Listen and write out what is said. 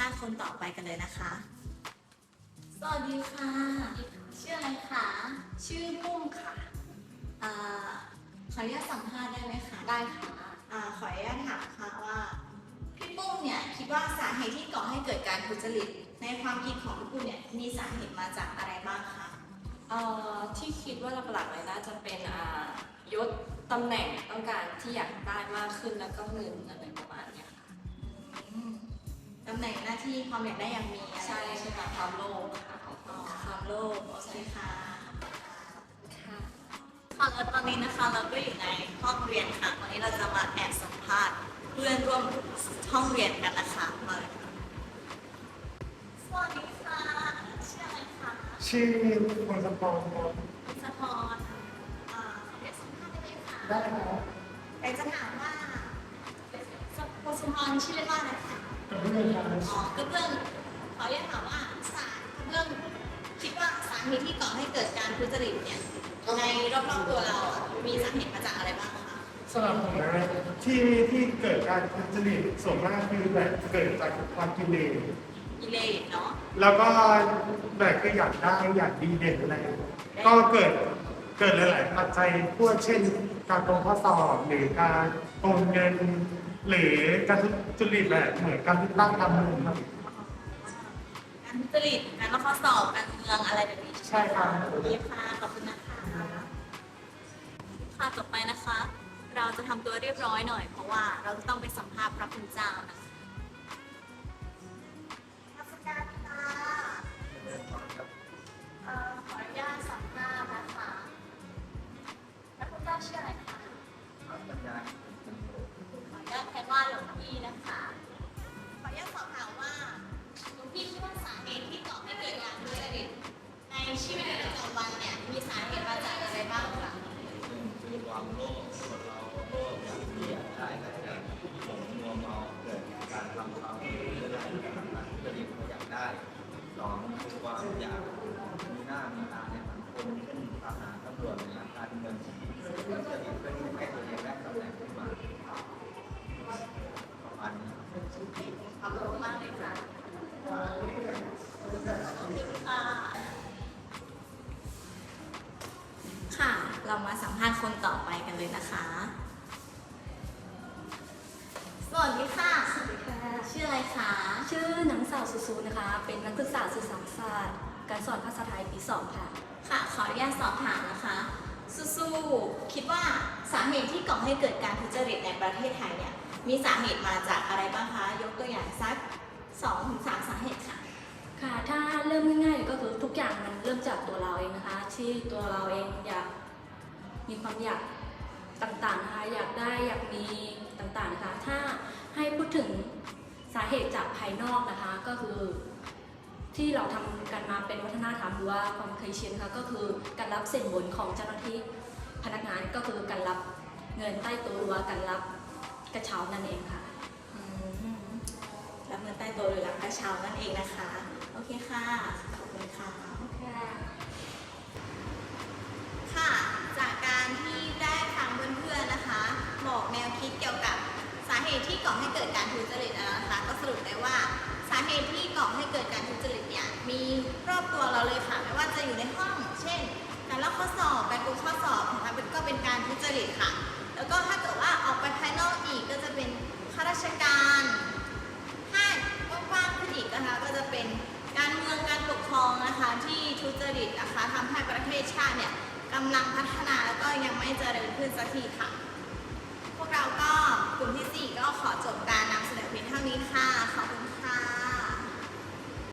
เลยนะคะ สวัสดีค่ะ ชื่ออะไรคะชื่อปุ้มค่ะอ่าขออนุญาตสัมภาษณ์ได้ไหมคะได้ค่ะอ่าขออนุญาตถามค่ะว่าพี่ปุ้มเนี่ยคิดว่าสาเหตุที่ก่อให้เกิดการทุจริต ในความคิดของพี่ปุ้มเนี่ยมีสาเหตุมาจากอะไรบ้างคะเอ่อที่คิดว่าหลักๆเลยน่าจะเป็นอ่ายศตำแหน่งต้องการที่อยากได้มากขึ้นแล้วก็เงินอะไรประำแหน่งหน้าที่ความอยากได้อย่างมีอะไรใช่ใช่ค่ะความโลภค่ะอ๋อความโลภโอเคค่ะค่ะค่ะแล้วตอนนี้นะคะเราก็อยู่ในห้องเรียนค่ะวันนี้เราจะมาแอบสัมภาษณ์เพื่อนร่วมห้องเรียนกันนะคะมาเลยค่ะสวัสดีค่ะชื่ออะไรคะชื่อพงศพรครับคุณสะพรอ่าขอเรียกสัมภาษณ์ได้ไหมคะได้ครับอยากจะถามว่าคุณสะพรชื่อเล่นว่าอะไรคะ กับเพื่อนครับอ๋อกระเบื้องขออนุญาตถามว่าสารกระเบื้องคิดว่าสาเหตุที่ก่อให้เกิดการทุจริตเนี่ยในรอบๆตัวเราอะมีสาเหตุมาจากอะไรบ้างคะสำหรับผมนะที่ที่เกิดการทุจริตส่วนมากคือแบบเกิดจากความกิเลสกิเลสเนาะแล้วก็แบบก็อยากได้อยากดีเด่นอะไรก็เกิดเกิดหลาย ๆ ปัจจัยพวกเช่น การโกงข้อสอบหรือการโกงเงิน หรือการทุจริตแบบเหมือนการที่ตั้งทำนูนครับการทุจริตการลอกข้อสอบการเมืองอะไรแบบนี้ใช่ครับดีค่ะขอบคุณนะคะค่ะต่อไปนะคะ เราจะทำตัวเรียบร้อยหน่อย เพราะว่าเราจะต้องไปสัมภาษณ์พระคุณเจ้านะคะนมัสการค่ะเอ่อขออนุญาตสัมภาษณ์นะคะพระคุณเจ้าชื่ออะไรคะขออนุญาตแทน ว่าหลวงพี่นะคะขออนุญาตสอบถามว่าหลวงพี่คิดว่าสาเหตุที่ก่อให้เกิดการทุจริตในชีวิตประจำวันเนี่ยมีสาเหตุมาจากอะไรบ้างคะคือความโลภคนเราโลภอยากที่อยากได้ก็จะหลงมัวเมาเกิดการทำความผิดหรืออะไรต่างๆก็ดีเขาอยากได้สองคือความอยากมีหน้ามีตาในสังคมเช่นทหารตำรวจหรือนัการเมืองก็จะดีเพื่อที่ให้ตัวเองได้ตำแหน่ เรามาสัมภาษณ์คนต่อไปกันเลยนะคะ สวัสดีค่ะ สวัสดีค่ะ ชื่ออะไรคะ ชื่อนางสาวสุสุนะคะ เป็นนักศึกษาสื่อสารศาสตร์ การสอนภาษาไทยปีสองค่ะ ค่ะ ขออนุญาตสอบถามนะคะสู้ๆคิดว่าสาเหตุที่ก่อให้เกิดการทุจริตในประเทศไทยเนี่ย มีสาเหตุมาจากอะไรบ้างคะ ยกตัวอย่างสักสองถึงสามสาเหตุค่ะค่ะ ถ้าเริ่มง่ายๆก็คือทุกอย่างมันเริ่มจากตัวเราเองนะคะ ที่ตัวเราเองอยาก มีความอยากต่างๆนะคะอยากได้อยากมีต่างๆนะคะถ้าให้พูดถึงสาเหตุจากภายนอกนะคะก็คือที่เราทำกันมาเป็นวัฒนธรรมหรือว่าความเคยชินนะคะก็คือการรับสินบนของเจ้าหน้าที่พนักงานก็คือการรับเงินใต้ตัวหรือว่าการรับกระเช้านั่นเองค่ะอืมรับเงินใต้โต๊ะหรือรับกระเช้านั่นเองนะคะ โอเคค่ะ ขอบคุณค่ะค่ะจากการ ที่ได้ฟังเพื่อนๆนะคะ บอกแนวคิดเกี่ยวกับสาเหตุที่ก่อให้เกิดการทุจริตนะคะ ก็สรุปได้ว่าสาเหตุที่ก่อให้เกิดการทุจริตเนี่ยมีรอบตัวเราเลยค่ะไม่ว่าจะอยู่ในห้อง เช่น การลอกข้อสอบการโกงข้อสอบนะคะก็เป็นการทุจริตค่ะ แล้วก็ถ้าเกิดว่าออกไปภายนอกอีกก็จะเป็นข้าราชการถ้ากว้างๆขึ้นอีกนะคะก็จะเป็นการเมืองการปกครองนะคะที่ทุจริตนะคะทำให้ประเทศชาติเนี่ยกำลังพัฒนา ยังไม่เจริญขึ้นสักทีค่ะ พวกเราก็กลุ่มที่ 4 ก็ขอจบการนำเสนอเพียงเท่านี้ค่ะ ขอบคุณ